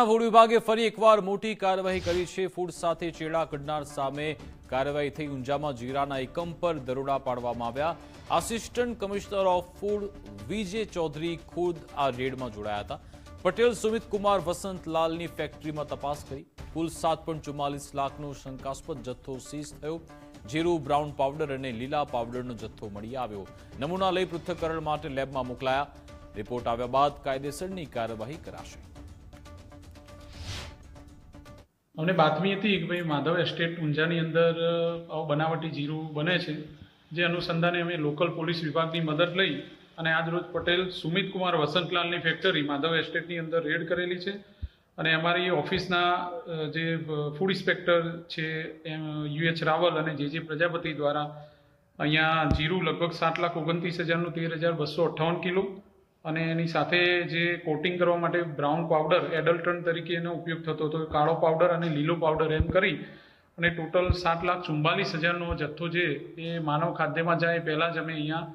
Food વિભાગે ફરી એકવાર મોટી કાર્યવાહી કરી છે. ફૂડ સાથે ચેડા કરનાર સામે કાર્યવાહી થઈ. ઊંઝામાં જીરાના એકમ પર દરોડા પાડવામાં આવ્યા. Assistant commissioner of food Vijay Chaudhary ખુદ આ રેડમાં જોડાયા હતા. પટેલ, સુમિત વસંતલાલની ફેક્ટરીમાં તપાસ કરી. કુલ સાત લાખનો શંકાસ્પદ જથ્થો સીઝ થયો. જીરું બ્રાઉન પાવડર અને લીલા પાવડરનો જથ્થો મળી આવ્યો. નમૂના લઈ પૃથ્થકરણ માટે લેબમાં મોકલાયા. રિપોર્ટ આવ્યા બાદ કાયદેસરની કાર્યવાહી કરાશે. અમને બાતમી હતી કે ભાઈ માધવ એસ્ટેટ ઊંઝાની અંદર બનાવટી જીરું બને છે, જે અનુસંધાને અમે લોકલ પોલીસ વિભાગની મદદ લઈ અને આજરોજ પટેલ, સુમિત કુમાર વસંતલાલની ફેક્ટરી માધવ એસ્ટેટની અંદર રેડ કરેલી છે. અને અમારી ઓફિસના જે ફૂડ ઇન્સ્પેક્ટર છે યુએચ રાવલ અને જે જે પ્રજાપતિ દ્વારા અહીંયા જીરું લગભગ સાત લાખ ઓગણત્રીસ હજારનું તેર હજાર બસો અઠ્ઠાવન કિલો અને એની સાથે જે કોટિંગ કરવા માટે બ્રાઉન પાવડર, એડલ્ટન તરીકે એનો ઉપયોગ થતો હતો, કાળો પાવડર અને લીલો પાવડર એમ કરી અને ટોટલ સાત લાખ ચુમ્માલીસ હજારનો જથ્થો જે એ માનવ ખાદ્યમાં જાય એ પહેલાં જ અમે અહીંયા